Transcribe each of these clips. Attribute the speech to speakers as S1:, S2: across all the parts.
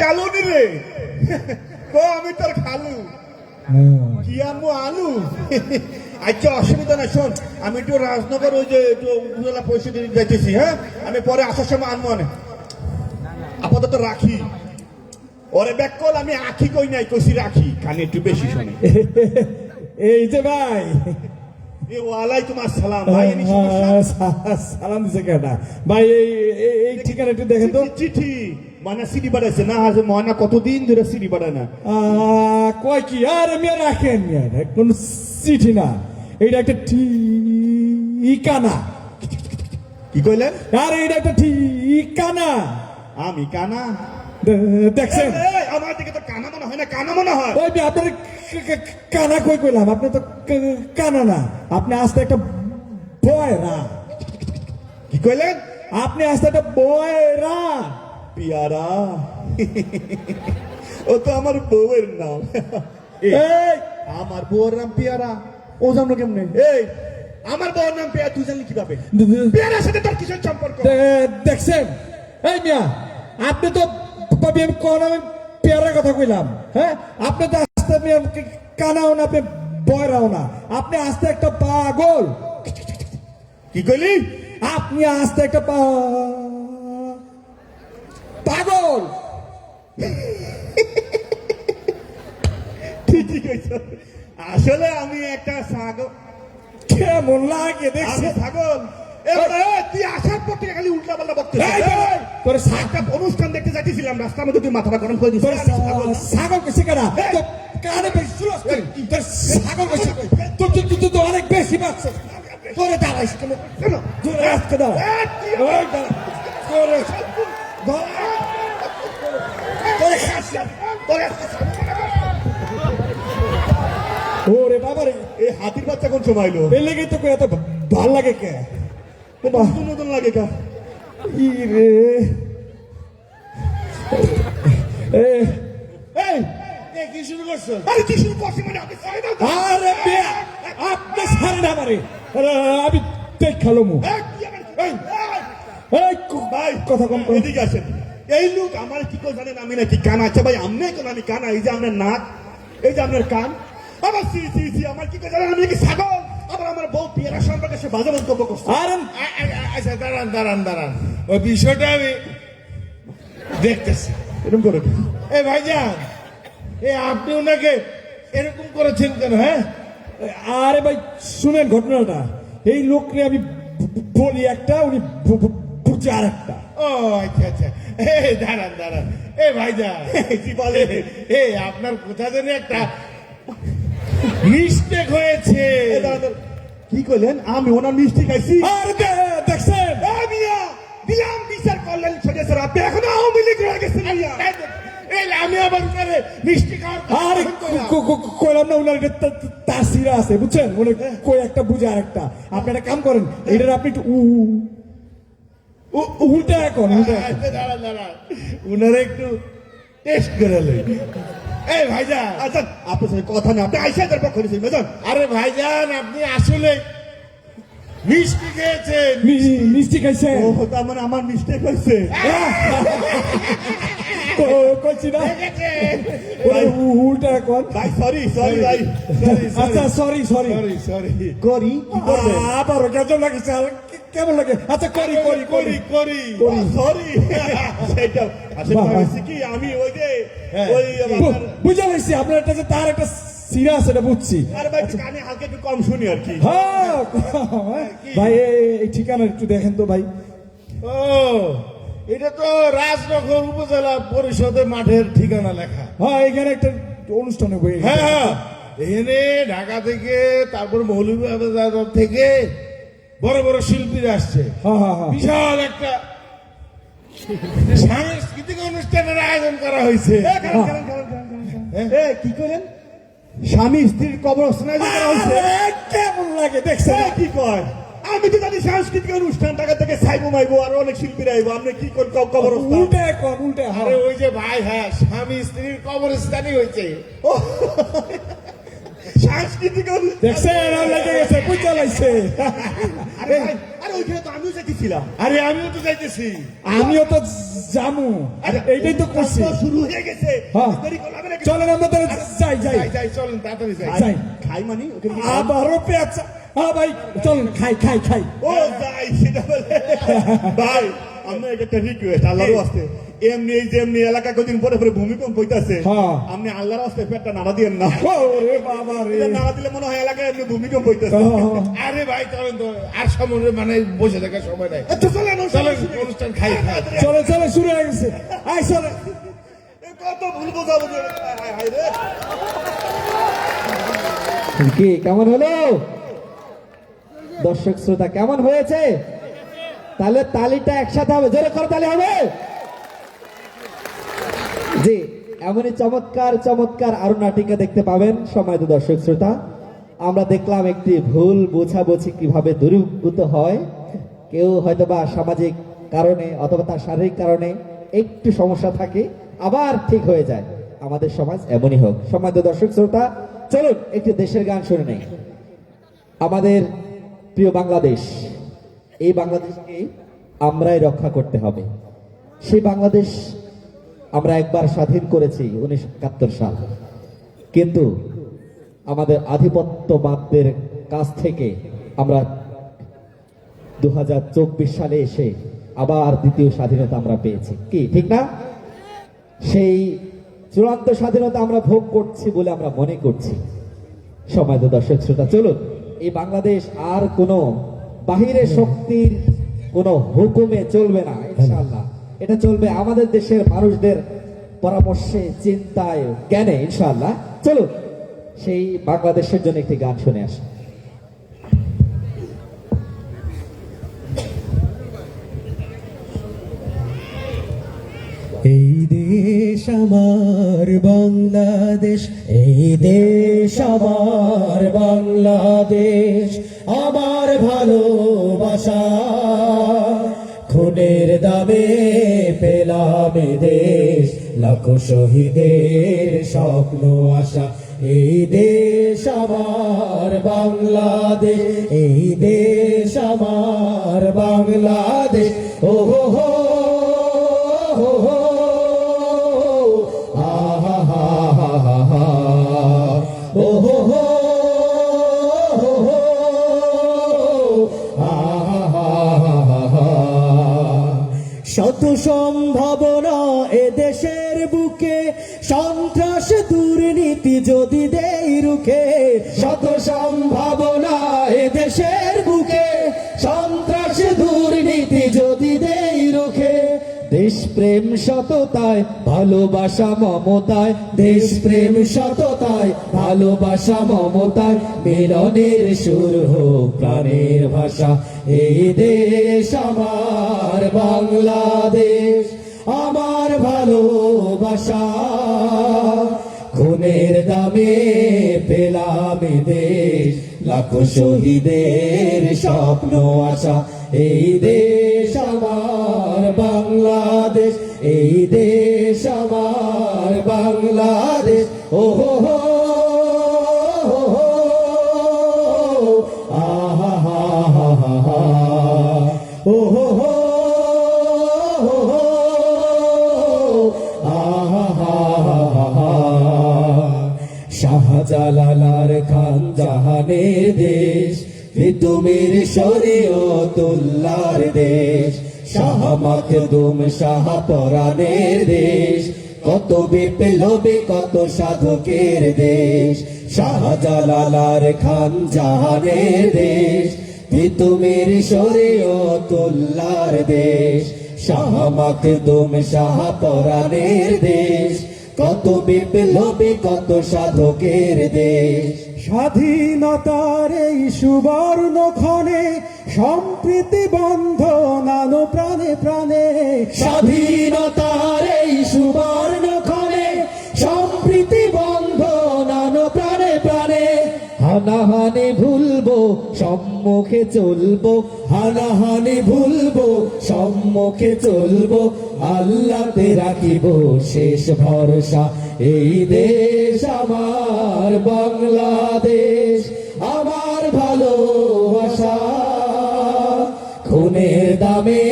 S1: কালুনি রে কো আমি তোর খালু। কি আনব আলু? আচ্ছা অসুবিধা নাই শোন আমি একটু রাজনগর ওই যে একটু উপজেলা পরিষদ যাইতেছি হ্যাঁ? আমি পরে আসার সময় আনব আপাতত রাখি। ওরে ব্যাক কল আমি আখি কই নাই কইছি রাখি। কানে একটু বেশি শুনে।
S2: এই যে ভাই।
S1: ওয়ালাইকুম আসসালাম। ভাই এনি
S2: সালাম দিছে কেটা ভাই এই এই- এই ঠিকানা একটু দেখেন তো।
S1: চিঠি। মানে সিডি বাড়াইছে। না হাজে মহানা কতদিন ধরে সিডি বাড়ায় না?
S2: কয় কি আর মিয়া রাখেন এটা কোন চিঠি না। এইটা একটা ঠিকানা।
S1: কি কইলেন
S2: আর এইটা একটা ঠিকানা।
S1: আমি কানা?
S2: দেখছেন?
S1: আমার দিকে তো কানা মনে হয় না কানা মনে হয়।
S2: ওই আপনার কানা কই কইলাম? আপনি তো কানা না। আপনি আসতে একটা বয়রা।
S1: কি কইলেন?
S2: আপনি আসতে একটা বয়রা।
S1: পিয়ারা। ও তো আমার বউয়ের নাম। এই, আমার বউয়ের নাম পিয়ারা। ও জানো কেমনে? এই আমার বউয়ের নাম পিয়ারা তুই জানলি কীভাবে?
S2: দে-
S1: সাথে তোর কিসের সম্পর্ক?
S2: দেখছেন? এই মিয়া আপনি তো ভাবি আমি কোন আমি পেয়ারা কথা কইলাম হ্যাঁ? আপনি তো আসতে মিয়া কানাও না আপনি বয়রাও না। আপনি আসতে একটা পাগল।
S1: কি কইলি?
S2: আপনি আসতে একটা পা পাগল!
S1: ঠিকই কইছ। আসলে আমি একটা ছাগল
S2: কেমন লাগে
S1: আমি
S2: দেখছেন
S1: ছাগল তুই আসার পর থেকে খালি উল্টা পাল্টা
S2: তোর
S1: একটা অনুষ্ঠান দেখতে যাইতেছিলাম রাস্তার মধ্যে তুই মাথাটা গরম করে দিস
S2: তোর সা- ছাগল কইছে কেনা কানে বেশি তুই তোর ছাগল কইছে কই? তোর তুই তুই তো অনেক বেশি বাচ্চা তোরে দাঁড়াইস কেন? তোরে আজকে দাঁড়া ওই দাঁড়া তোরে দাঁড়া। তোরে ওরে বাবা রে
S1: এই হাতির বাচ্চা কোন সময় এলো?
S2: এই লেগে তো এত ভালো লাগে কে?
S1: নতুন নতুন লাগে কা?
S2: ই রে। এ এই
S1: এ, কি শুরু করছ? আরে কি শুরু করছিস মানে? আপনি তো।
S2: আরে বেয়া আপনি সারে না মারে আমি দেখাল মু
S1: এই, ভাই
S2: কথা কম
S1: এদিকে আসেন। এই লোক আমার কি করে জানেন? আমি নাকি কান আছে ভাই আমনে কোন আমি কান? এই যে আপনার নাক এই যে আপনার কান। আবার সি সি সি আমার কি করে জানেন? আমি নাকি ছাগল। আবার আমার বউ পিয়ারা সম্পর্কে সে বাজে মন্তব্য করছে।
S2: আরে
S3: আচ্ছা দাঁড়ান দাঁড়ান দাঁড়ান। ওই বিষয়টা আমি দেখতেছি।
S1: এরকম করে
S3: এ ভাইজান এ আপনি ওনাকে এরকম করেছেন কেন হ্যাঁ?
S2: আরে ভাই শুনেন ঘটনাটা। এই লোককে আমি ব- বলি একটা উনি আর একটা
S3: ও আচ্ছা আচ্ছা। এ দাঁড়ান দাঁড়ান। এ
S1: কি বলে
S3: এ আপনার কোথা জানি একটা মিস্টেক হয়েছে।
S1: কি আমি ওনার মিষ্টি খাইছি।
S2: আরে দেখছেন?
S1: মিয়া! দিলাম বিচার করলেন স্যার আপনি এখন আওয়ামী লীগ রয়ে গেছেন মিয়া।
S3: আমি আবার ওনারে মিষ্টি খাওয়ার
S2: আরে কইলাম না তাসিরা আছে বুঝছেন? কই একটা বুঝে আর একটা আপনি একটা কাম করেন এটার আপনি একটু উল্টা এখন।
S3: আচ্ছা, দাঁড়ান উনারে একটু টেস্ট করে লই। এই ভাইজান।
S1: আচ্ছা আপনার সাথে কথা না আপনি আইসাদের পক্ষ নিয়েছেন বুঝলেন
S3: আরে ভাইজান আপনি আসলে মিষ্টি খেয়েছেন।
S2: মিষ্টি খাইছে।
S1: ও তার মানে আমার মিস্টেক হয়েছে।
S2: কইছি না।
S3: খেয়েছেন।
S2: ওরে উ- উল্টা এখন।
S1: ভাই সরি সরি ভাই
S2: আচ্ছা সরি সরি
S3: সরি সরি
S1: করি
S2: আবার কেমন লাগে কেমন লাগে? আচ্ছা করি করি করি
S3: করি। করি
S1: সরি। সেটা আসলে। হয়েছে কি আমি ওই যে
S3: হ্যাঁ।
S1: ওই
S2: বুঝে পাইছি আপনার একটা যে তার একটা সিরা আছে এটা বুঝছি।
S1: কানে হালকা একটু কম শুনি আর কি।
S2: হ্যাঁ ভাই এই- ঠিকানা একটু দেখেন তো ভাই।
S3: ও এটা তো রাজনগর উপজেলা পরিষদের মাঠের ঠিকানা লেখা।
S2: হ্যাঁ এখানে একটা অনুষ্ঠানে বই
S3: হ্যাঁ হ্যাঁ। এখানে ঢাকা থেকে তারপর মৌলভীবাজার থেকে বড় বড় শিল্পীরা আসছে।
S2: হ্যাঁ হ্যাঁ হ্যাঁ
S3: বিশাল একটা সাংস্কৃতিক অনুষ্ঠানের আয়োজন করা হয়েছে।
S1: এ, কি করেন স্বামী স্ত্রীর কবরস্থানে করা
S2: আরে, কেমন লাগে দেখছেন?
S1: এ, কি কয়? আমি তো জানি সাংস্কৃতিক অনুষ্ঠান টাকা থেকে সাইবো মাইবো আর অনেক শিল্পীরা আইবো। আপনি কি কোন কবরস্থান
S2: উল্টে এখন উল্টে
S3: আরে
S2: হ্যাঁ
S3: ওই যে ভাই হ্যাঁ স্বামী স্ত্রীর কবরস্থানই হয়েছে।
S1: সাংস্কৃতিক
S2: দেখছেন আর লেগে গেছে বুঝতে লাইছে
S1: আরে ওইখানে তো আমিও
S3: আরে আমিও তো যাইতেছি
S2: আমিও তো জামু
S1: আরে
S2: এইটাই তো করছি
S1: শুরু হয়ে গেছে?
S2: চলেন আমরা তাহলে যাই যাই
S3: যাই চলেন তাড়াতাড়ি যাই
S2: যাই।
S1: খাই মানে
S2: আবারও পেঁচা হ্যাঁ ভাই চলেন খাই খাই খাই
S1: ও যাই সেটা বলে ভাই আমরা একটা রিকোয়েস্ট আল্লাহর আসতে এমনি এই যে এমনি এলাকা কদিন পরে পরে ভূমিকম্প হইতাছে
S2: হ্যাঁ।
S1: আপনি আল্লাহর আসতে পেটটা নাড়া দিয়েন না।
S2: ওরে বাবা রে।
S1: নাড়া দিলে মনে হয় এলাকায় এমনি ভূমিকম্প হইতাছে।
S2: হ্যাঁ।
S3: আরে ভাই চলেন তো আর সময় মানে বসে থাকার সময় নাই।
S1: আচ্ছা চলেন
S3: চলেন অনুষ্ঠান খাই খাই।
S2: চলে চলে শুরু হয়ে গেছে। আই চলে
S1: কত ভুল হায় হায় রে।
S4: কি কেমন হলো? দর্শক শ্রোতা কেমন হয়েছে? তাহলে তালিটা একসাথে হবে। জোরে করে তালি হবে। জি, এমনই চমৎকার চমৎকার আরও নাটিকা দেখতে পাবেন সময় দর্শক শ্রোতা। আমরা দেখলাম একটি ভুল বোঝাবুঝি কীভাবে দূরীভূত হয়। কেউ হয়তোবা সামাজিক কারণে অথবা তার শারীরিক কারণে একটু সমস্যা থাকে, আবার ঠিক হয়ে যায়। আমাদের সমাজ এমনই হোক। সময় দর্শক শ্রোতা, চলুন একটি দেশের গান শুনে নেই। আমাদের প্রিয় বাংলাদেশ, এই বাংলাদেশকে আমরাই রক্ষা করতে হবে। সেই বাংলাদেশ আমরা একবার স্বাধীন করেছি উনিশশো একাত্তর সাল। কিন্তু আমাদের আধিপত্যবাদদের কাছ থেকে আমরা দু হাজার চব্বিশ সালে এসে আবার দ্বিতীয় স্বাধীনতা আমরা পেয়েছি। কি, ঠিক না? সেই চূড়ান্ত স্বাধীনতা আমরা ভোগ করছি বলে আমরা মনে করছি। সময় তো দর্শক শ্রোতা, চলুন, এই বাংলাদেশ আর কোনো বাহিরের শক্তির কোনো হুকুমে চলবে না, ইনশাআল্লাহ। এটা চলবে আমাদের দেশের মানুষদের পরামর্শে, চিন্তায়, জ্ঞানে, ইনশাআল্লাহ। চলুন, সেই বাংলাদেশের জন্য একটি গান শুনে আসি।
S5: এই দেশ আমার বাংলাদেশ, এই দেশ আমার বাংলাদেশ, আমার ভালোবাসা। খুনের দামে পেলাম দেশ। লাখো শহীদের স্বপ্ন, আশা, এই দেশ আমার বাংলাদেশ, এই দেশ আমার বাংলাদেশ। ও হো হো হো শত সম্ভাবনা এ দেশের বুকে। সন্ত্রাস দুর্নীতি যদি দেই রুখে শত সম্ভাবনা এ দেশের বুকে। সন্ত্রাস দুর্নীতি যদি দেই রুখে, দেশপ্রেম সততায় ভালোবাসা মমতায়, দেশপ্রেম সততায়। ভালোবাসা মমতায়, মিলনের সুর হোক প্রাণের ভাষা। এই দেশ আমার বাংলাদেশ, আমার ভালোবাসা। খুনের দামে পেলাম দেশ, লাখো শহীদের স্বপ্ন আশা। এই দেশ আমার বাংলাদেশ এই দেশ আমার বাংলাদেশ। ও হো হো শাহজালালার খান জাহানের দেশ তুমির শরীয়তুল্লাহর দেশ। শাহ মাখদুম, শাহ পরাণের দেশ। কত বিপ্লবী, কত সাধকের দেশ। শাহজালালার খান জাহানের দেশ। তুমির শরীয়তুল্লাহর দেশ। শাহ মাখদুম, শাহ পরাণের দেশ। কত বিপ্লবী, কত সাধকের দেশ।
S2: স্বাধীনতার এই সুবর্ণ ক্ষণে সম্প্রীতি বন্ধ নানো প্রাণে প্রাণে।
S5: স্বাধীনতার এই সুবর্ণ ক্ষণে সম্প্রীতি
S4: হানাহানি ভুলবো, সম্মুখে চলবো।
S5: হানাহানি ভুলবো, সম্মুখে চলবো। আল্লাহতে রাখিব শেষ ভরসা। এই দেশ আমার বাংলাদেশ, আমার ভালোবাসা।
S6: খুনের দামে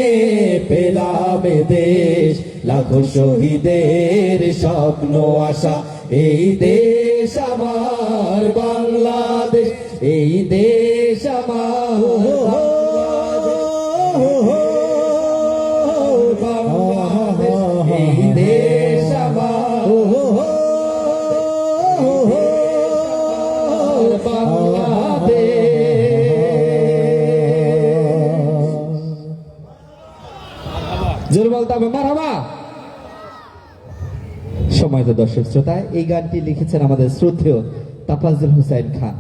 S6: পেলাম দেশ, লাখো শহীদের স্বপ্ন আশা। এই দেশ আমার বাংলাদেশ এই দেশ আমার দেশ আমার
S5: জোর বলতে হবে মারহাবা। সময় তো দর্শক শ্রোতা, এই গানটি লিখেছেন আমাদের শ্রদ্ধেয় তাফাজুল হুসাইন খান।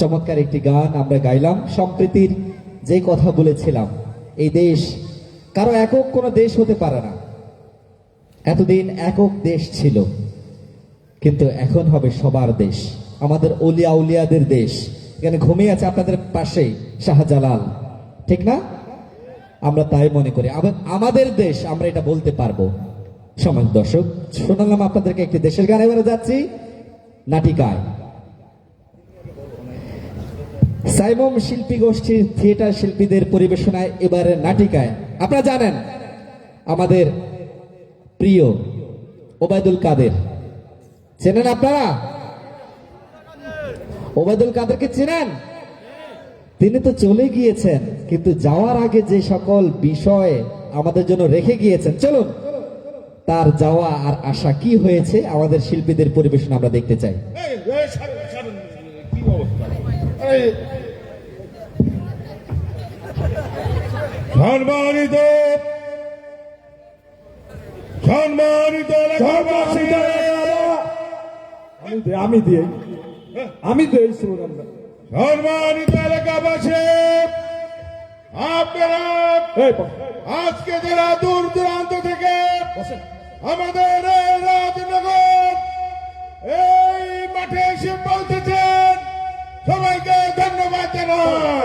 S5: চমৎকার একটি গান আমরা গাইলাম, সম্প্রীতির যে কথা বলেছিলাম, এই দেশ কারও একক কোনো দেশ হতে পারে না। এতদিন একক দেশ ছিল, কিন্তু এখন হবে সবার দেশ, আমাদের অলিয়া উলিয়াদের দেশ। এখানে ঘুমিয়ে আছে আপনাদের পাশেই শাহজালাল, ঠিক না? আমরা তাই মনে করি আমাদের দেশ, আমরা এটা বলতে পারব। সমাজ দর্শক, শোনালাম আপনাদেরকে একটি দেশের গান, এবারে যাচ্ছি নাটিকায়। সাইমম শিল্পী গোষ্ঠীর থিয়েটার শিল্পীদের পরিবেশনায় এবারে নাটিকায়। আপনারা জানেন, আমাদের প্রিয় ওবায়দুল কাদের। চেনেন আপনারা? ওবায়দুল কাদেরকে চেনেন? তিনি তো চলে গিয়েছেন, কিন্তু যাওয়ার আগে যে সকল বিষয় আমাদের জন্য রেখে গিয়েছেন। চলুন তার যাওয়া আর আশা কি হয়েছে আমাদের শিল্পীদের পরিবেশন আমরা দেখতে চাই।
S3: সম্মানিত সম্মানিত
S2: আমি দিয়ে আমি
S3: সম্মানিত এলাকাবাসী আপনারা আজকে যারা দূর দূরান্ত থেকে আমাদের এই রাজনগর এই মাঠে এসে পৌঁছেছেন। সবাইকে ধন্যবাদ জানাই।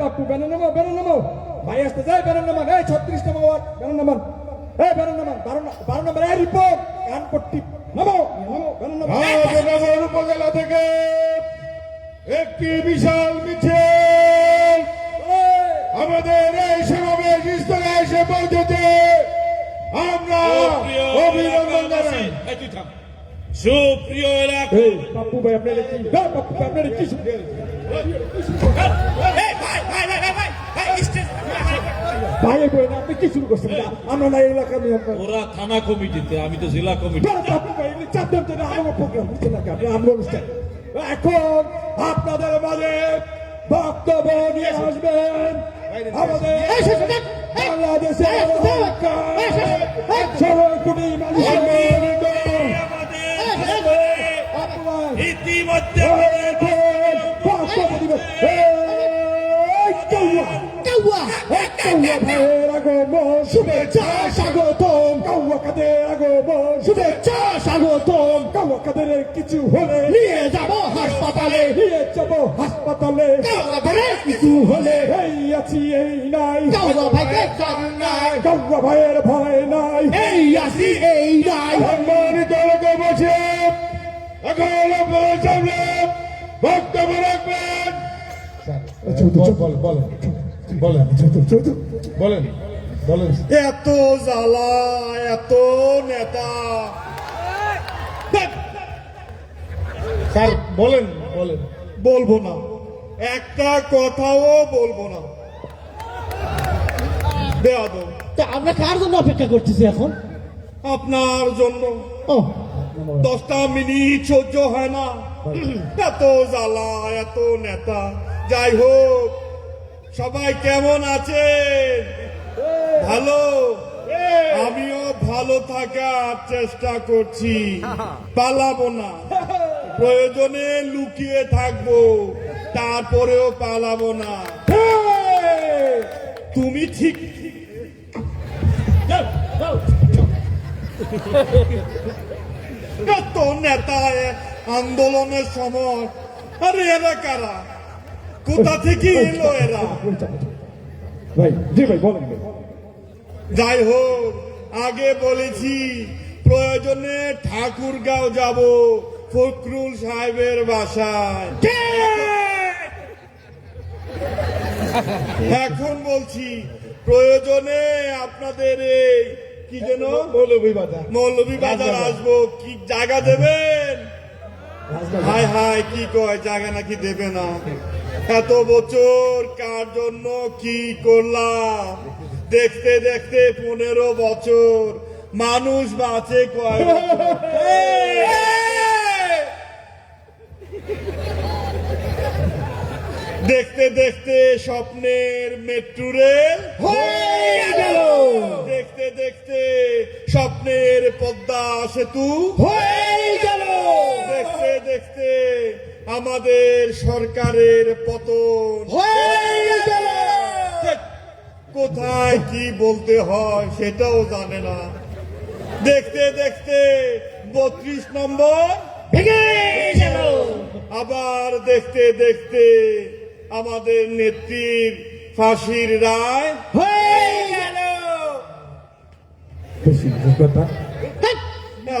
S2: বাপু নামো নামো ভাই আসতে যায় ব্যানার নামান এই ছত্রিশ নম্বর ওয়ার্ড ব্যানার নামান এই ব্যানার নামান বারো ন- বারো নম্বর এই রিপোর্ট কানপট্টি। নামো নামো ব্যানার নামো।
S3: উপজেলা থেকে একটি বিশাল মিছিল আমাদের এই সমাবেশ স্থলে এসে পৌঁছেছে। আমরা অভিনন্দন জানাই।
S7: সুপ্রিয় এলাকা
S2: বাপু ভাই আপনার কি বাপু ভাই আপনার কি ভাই না আপনি কি শুরু করছেন? আমরা না এই এলাকার নিয়ম
S7: ওরা থানা কমিটিতে আমি তো জেলা কমিটি।
S2: বারে বাপু ভাই এগুলি চাপ দেন তো আমার প্রোগ্রাম বুঝছেন না আপনি আমরা অনুষ্ঠান। এখন আপনাদের মাঝে বক্তব্য নিয়ে আসবেন। আমাদের বাংলাদেশের সরকুনি মানুষের আপনারা
S7: ইতিমধ্যে
S2: শুভেচ্ছা স্বাগতম কৌয়া কাদের কাদের কিছু হলে নিয়ে যাব হাসপাতালে। নিয়ে যাব হাসপাতালে। কিছু হলে এই আছি এই নাই। কৌয়া ভাইকে নাই। ভাইয়ের ভয় নাই। এই আছি এই নাই।
S3: সম্মানিত এলাকা বসে। এখন আপনারা সামনে। বক্তব্য রাখবেন বলেন। বলেন বলেন।
S8: এত জ্বালা এত নেতা।
S3: স্যার বলেন বলেন।
S8: বলব না। একটা কথাও বলব না। বেয়াদ
S9: তা আমরা কার জন্য অপেক্ষা করতেছি এখন?
S8: আপনার জন্য।
S9: ও।
S8: দশটা মিনিট সহ্য হয় না। এত জ্বালা এত নেতা। যাই হোক সবাই কেমন আছেন? ভালো? আমিও ভালো থাকার চেষ্টা করছি। পালাবো না। প্রয়োজনে লুকিয়ে থাকব তারপরেও পালাবো না। তুমি ঠিক। এত নেতা আন্দোলনের সময়। আরে এরা কারা? কোথা থেকে এলো এরা? যাই হোক আগে বলেছি প্রয়োজনে ঠাকুরগাঁও যাব। ফখরুল সাহেবের বাসায়। এখন বলছি প্রয়োজনে আপনাদের এই কি যেন?
S3: মৌলভী বাজার
S8: মৌলভী বাজার আসব। কি জায়গা দেবেন? হাই হাই কি কয় জায়গা নাকি দেবে না। এত বছর কার জন্য কি করলাম? দেখতে দেখতে পনেরো বছর। মানুষ বাঁচে কয় বছর? দেখতে দেখতে স্বপ্নের মেট্রো রেল
S2: হয়ে গেল।
S8: দেখতে দেখতে স্বপ্নের পদ্মা সেতু
S2: হয়ে গেল।
S8: দেখতে দেখতে আমাদের সরকারের পতন
S2: হয়ে গেল।
S8: কোথায় কি বলতে হয় সেটাও জানে না। দেখতে দেখতে বত্রিশ নম্বর আবার দেখতে দেখতে আমাদের নেত্রীর ফাঁসির রায়
S2: হয়ে গেল।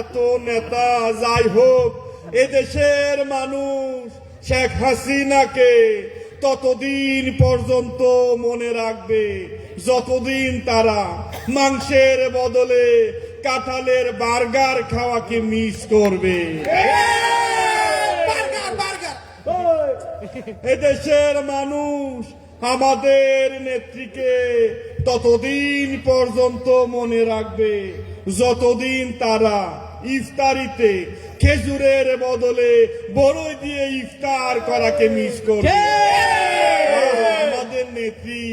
S8: এত নেতা যাই হোক এদেশের মানুষ শেখ হাসিনাকে ততদিন পর্যন্ত মনে রাখবে যতদিন তারা মাংসের বদলে কাঁঠালের বার্গার খাওয়াকে মিস করবে। এদেশের মানুষ আমাদের নেত্রীকে ততদিন পর্যন্ত মনে রাখবে যতদিন তারা ইফতারিতে খেজুরের বদলে বড়ই দিয়ে ইফতার করাকে মিস করবে। আমাদের নেত্রী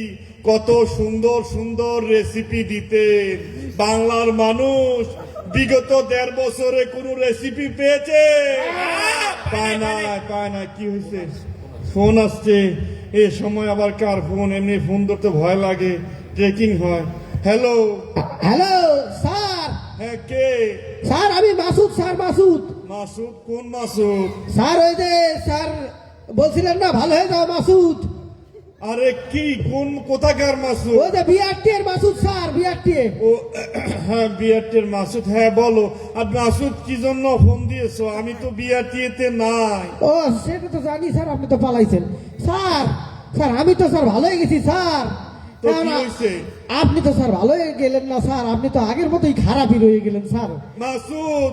S8: কত সুন্দর সুন্দর রেসিপি দিতেন। বাংলার মানুষ বিগত দেড় বছরে কোন রেসিপি পেয়েছে? পায় না পায় না কি হয়েছে? ফোন আসছে এ সময় আবার কার ফোন? এমনি ফোন ধরতে ভয় লাগে। ট্রেকিং হয়। Hello
S9: hello sir.
S8: হ্যাঁ কে?
S9: স্যার আমি মাসুদ স্যার মাসুদ।
S8: মাসুদ? কোন মাসুদ?
S9: স্যার ওই যে স্যার বলছিলেন না ভালো হয়ে যাও মাসুদ।
S8: আরে কি কোন কোথাকার মাসুদ?
S9: ওই যে বিআরটি এর মাসুদ স্যার বিআরটি
S8: ও হ্যাঁ বিআরটির মাসুদ হ্যাঁ বলো। আর মাসুদ কি জন্য ফোন দিয়েছ? আমি তো বিআরটিতে নাই।
S9: ও সেটা তো জানি স্যার আপনি তো পালাইছেন। স্যার স্যার আমি তো স্যার ভালো হয়ে গেছি স্যার। আপনি তো স্যার ভালো হয়ে গেলেন না স্যার। আপনি তো আগের মতোই খারাপই রয়ে গেলেন স্যার।
S8: মাসুদ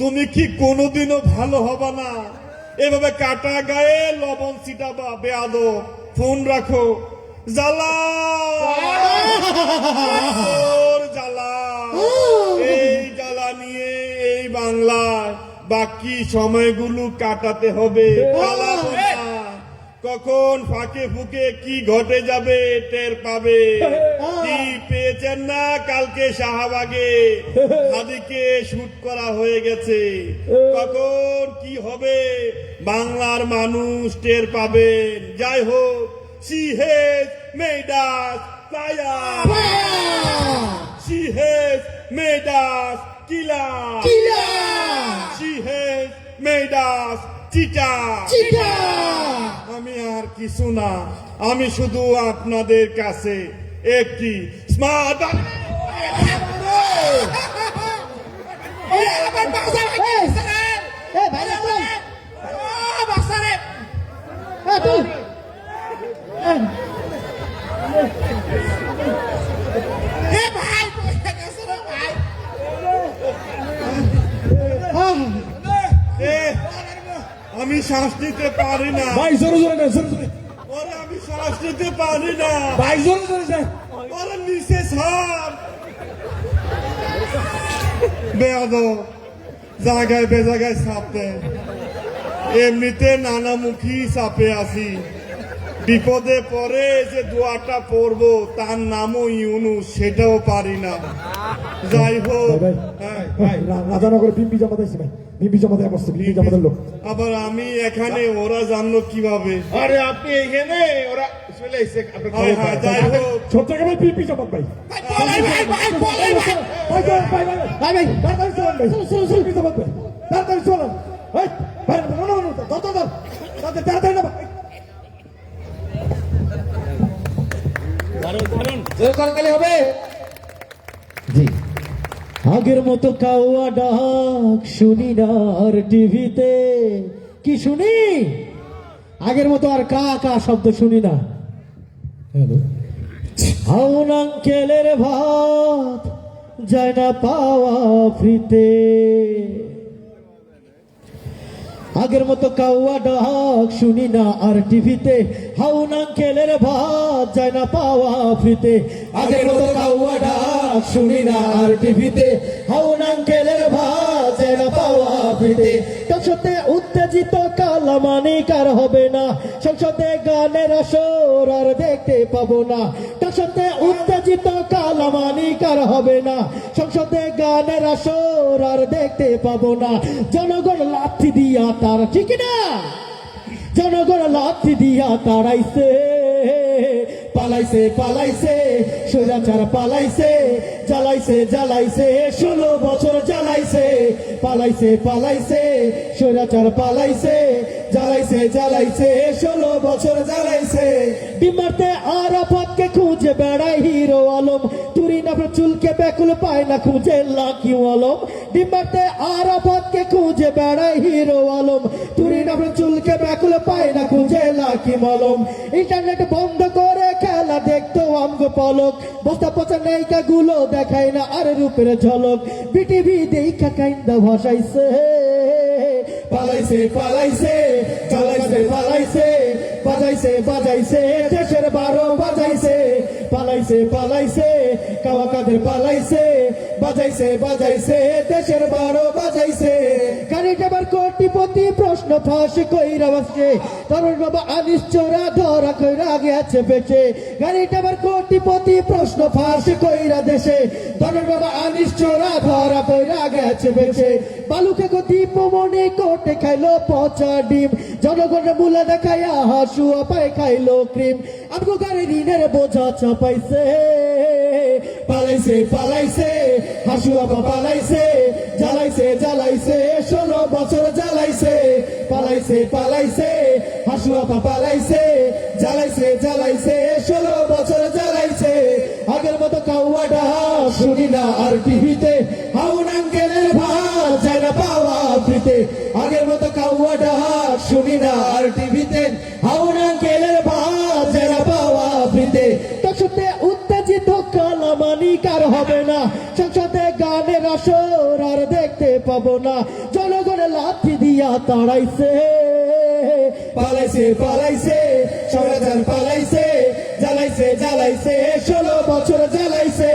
S8: তুমি কি কোনোদিনও ভালো হবা না? এভাবে কাটা গায়ে লবণ ছিটাবা বেয়াদ ফোন রাখো। জ্বালা জ্বালা। এই জ্বালা নিয়ে এই বাংলায় বাকি সময়গুলো কাটাতে হবে। কখন ফাঁকে ফুকে কি ঘটে যাবে টের পাবে। কি পেয়েছেন না কালকে শাহবাগে? হাদিকে শুট করা হয়ে গেছে। কখন কি হবে বাংলার মানুষ টের পাবেন যাই হোক she has made us fire she has made us killer she has made us cheetah আমি আর কিছু না আমি শুধু আপনাদের কাছে একটি স্মার্ট শ্বাস নিতে পারি না।
S2: ভাই জোরে জোরে নেন জোরে জোরে।
S8: ওরে আমি শ্বাস নিতে পারি না।
S2: ভাই জোরে জোরে নেন
S8: ওরে নিচে ছাড় বেয়াদ জায়গায় বেজাগায় চাপ দেয় এমনিতে নানামুখী চাপে আছি। বিপদে পরে যে দোয়াটা পড়ব তার নামও ইউনুস সেটাও পারি না। যাই হোক
S2: রাজানগরে বিম্বি জমাতে আছে ভাই বিম্বি জমাতে বসছে বিম্বি জমাতে লোক।
S8: আবার আমি এখানে ওরা জানলো কীভাবে।
S3: আরে আপনি এখানে? ওরা চলে এসে
S2: ছোট ভাই পিপি ভাই।
S5: হবে।
S6: আগের মতো কাউয়া ডাক শুনি না আর টিভিতে। কি শুনি?
S9: আগের মতো আর কা কা শব্দ শুনি না।
S6: ভাত যায় না পাওয়া ফ্রিতে। আগের মতো কাউয়া ডাক শুনি না আর টিভিতে। হাউন খেলের ভাত যায় না পাওয়া ফ্রিতে। আগের মতো কাউয়া ডাক শুনি না আর টিভিতে। হাউন খেলের ভাত যায় না পাওয়া ফ্রিতে। সংসদে উত্তেজিত আর হবে না। সংসদে গানের আসর আর দেখতে পাবো না। তার সাথে উত্তেজিত কালামানিক আর হবে না। সংসদে গানের আসর আর দেখতে পাবো না। জনগণ লাথি দিয়া তার, ঠিক না? জনগণ লাথি দিয়া তাড়াইছে পালাইছে পালাইছে, স্বৈরাচার পালাইছে, জ্বালাইছে জ্বালাইছে, ষোলো বছর জ্বালাইছে, পালাইছে পালাইছে, স্বৈরাচার পালাইছে, জ্বালাইছে জ্বালাইছে, ষোলো বছর জ্বালাইছে। ডিমারতে আরাফাতকে খুঁজে বেড়ায় হিরো আলম। তুরি না চুলকে বেকুল পায় না, খুঁজে লাকি আলম। ডিমারতে আরাফাতকে খুঁজে বেড়ায় হিরো আলম। তুরি না চুলকে বেকুল পায় না, খুঁজে লাকি মলম ইন্টারনেট বন্ধ করে খেলা দেখতো আমগো পলক। বস্তা পচা নায়িকা গুলো দেখায় না আর রূপের ঝলক। বিটিভি দেখা কাইন্দা ভাসাইছে। পালাইছে পালাইছে, চালাইছে, পালাইছে। বাজাইছে বাজাইছে, দেশের বারো বাজাইছে, পালাইছে পালাইছে, কাওয়া কাদের পালাইছে, বাজাইছে বাজাইছে, দেশের বারো বাজাইছে। গাড়ি যাবার কোটিপতি প্রশ্ন ফাঁস কইরা বসছে, তরুণ বাবা আনিস ধরা কইরা গেছে বেঁচে গাড়ি যাবার কোটিপতি প্রশ্ন ফাঁস কইরা দেশে, তরুণ বাবা আনিস ধরা কইরা বেঁচে বালুকে গতি মনে কোটে খাইলো পচা ডিম, জনগণের মূলা দেখাইয়া হাসুয়া পায় খাইলো ক্রিম। আমগো গারে ঋণের বোঝা চাপাইছে। পালাইছে পালাইছে হাসু আপা পালাইছে, জ্বালাইছে জ্বালাইছে, ষোলো বছর জ্বালাইছে। পালাইছে পালাইছে হাসু আপা পালাইছে। তাড়াইছে, পালাইছে পালাইছে, সরাজান পালাইছে, জ্বালাইছে জ্বালাইছে, ষোলো বছর জ্বালাইছে,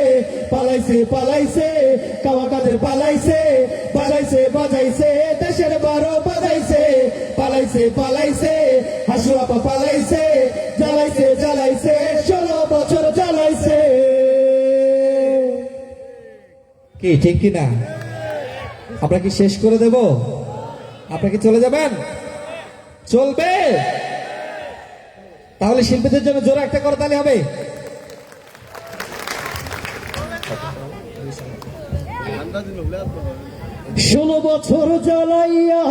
S6: পালাইছে পালাইছে কাওয়া কাদের পালাইছে পালাইছে, বাজাইছে, দেশের বারো বাজাইছে, পালাইছে পালাইছে হাসুয়া পা পালাইছে, জ্বালাইছে জ্বালাইছে, ষোলো বছর জ্বালাইছে।
S5: কি, ঠিক কি না আমরা কি শেষ করে দেব? আপনি কি চলে যাবেন? চলবে। তাহলে শিল্পীদের জন্য জোরে একটা করতালি হবে।
S6: ষোলো বছর জ্বালাইয়া,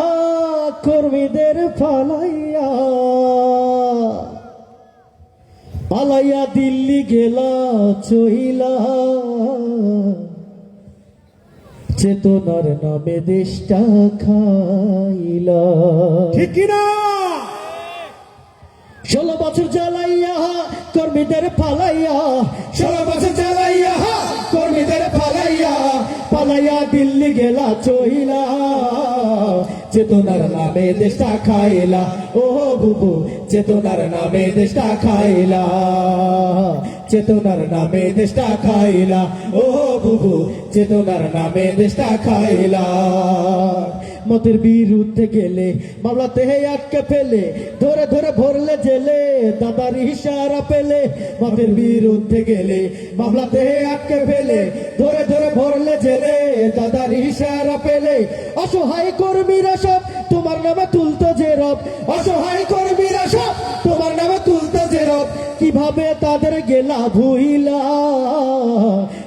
S6: কর্মীদের ফালাইয়া, পালাইয়া দিল্লি গেলা, চহিলা। চেতনার নামে দেশটা খাইলা।
S2: ঠিক কিনা?
S6: ষোলো বছর জ্বালাইয়া কর্মীদের পালাইয়া ষোলো বছর জ্বালাইয়া কর্মীদের পালাইয়া পালাইয়া দিল্লি গেলা চহিলা চেতনার নামে দেশটা খাইলা। ও বুবু চেতনার নামে দেশটা খাইলা। চেতনার নামে দেশটা খাইলা। ও বুবু, চেতনার নামে দেশটা খাইলা। মতের বিরুদ্ধে গেলে মামলাতে আটকে ফেলে, ধরে ধরে ভরলে জেলে, দাদার ইশারা পেলে। মতের বিরুদ্ধে গেলে মামলাতে আটকে ফেলে, ধরে ধরে ভরলে জেলে, দাদার ইশারা পেলে। অসহায় কর্মীরা সব, তোমার নামে তুলতো যে রব। অসহায় কর্মীরা সব কীভাবে তাদের গেলা ভুইলা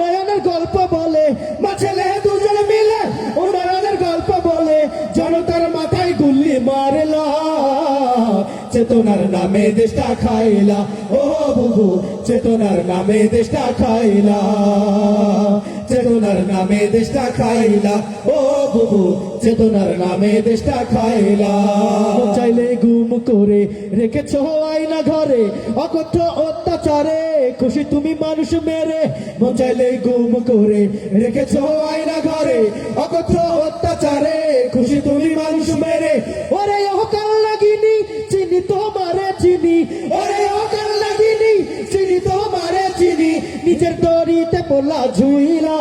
S6: উন্নয়নের গল্প বলে, মা ছেলে দুজন মিলে উন্নয়নের গল্প বলে, জনতার মাথায় গুল্লি মারলা, চেতনার নামে দেশটা খাইলা, ও বুবু চেতনার নামে দেশটা খাইলা। চেতনার নামে দেশটা খাইলা। ও বুবু, চেতনার নামে দেশটা খাইলা। চাইলে গুম করে রেখেছ আইনা ঘরে। অকথ্য অত্যাচারে খুশি তুমি মানুষ মেরে। মন চাইলে গুম করে রেখেছ আইনা ঘরে। অকথ্য অত্যাচারে খুশি তুমি মানুষ মেরে। ওরে অকাল লাগিনি চিনি তোমারে চিনি। ওরে অকাল লাগিনি চিনি তোমারে চিনি। নিজের দড়িতে পড়লা ঝুইলা,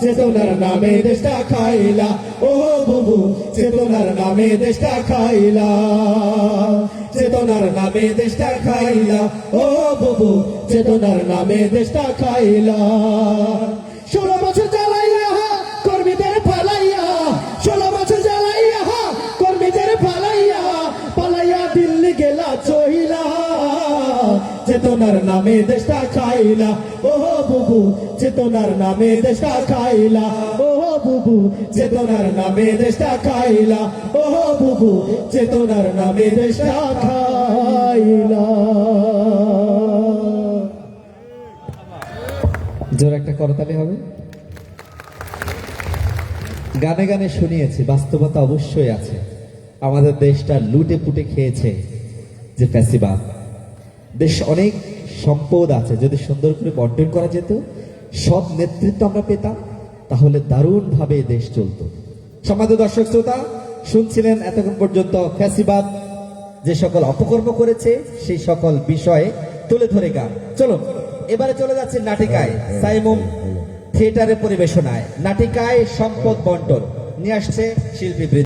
S6: চেতনার নামে দেশটা খাইলা। ও বুবু, চেতনার নামে দেশটা খাইলা। চেতনার নামে দেশটা খাইলা। ও বুবু, চেতনার নামে দেশটা খাইলা। ষোলো চেতনার নামে দেশটা খাইলা। ও বুবু, চেতনার নামে দেশটা খাইলা। ও বুবু, চেতনার নামে দেশটা খাইলা। ও বুবু, চেতনার নামে দেশটা খাইলা।
S5: জোর একটা করতালি হবে। গানে গানে শুনিয়েছি, বাস্তবতা অবশ্যই আছে। আমাদের দেশটা লুটে পুটে খেয়েছে যে ফ্যাসিবাদ। দেশ অনেক সম্পদ আছে। যদি সুন্দর করে বন্টন করা যেত সব নেতৃত্ব আমরা পেতাম, তাহলে দারুণভাবে দেশ চলতো। সমাজ দর্শক শ্রোতা, শুনছিলেন এতক্ষণ পর্যন্ত ফ্যাসিবাদ, যে সকল অপকর্ম করেছে, সেই সকল বিষয়ে তুলে ধরে গান। চলো এবারে চলে যাচ্ছে নাটিকায়। সাইমুম, থিয়েটারের পরিবেশনায়। নাটিকায় সম্পদ বন্টন। নিয়ে আসছে শিল্পী।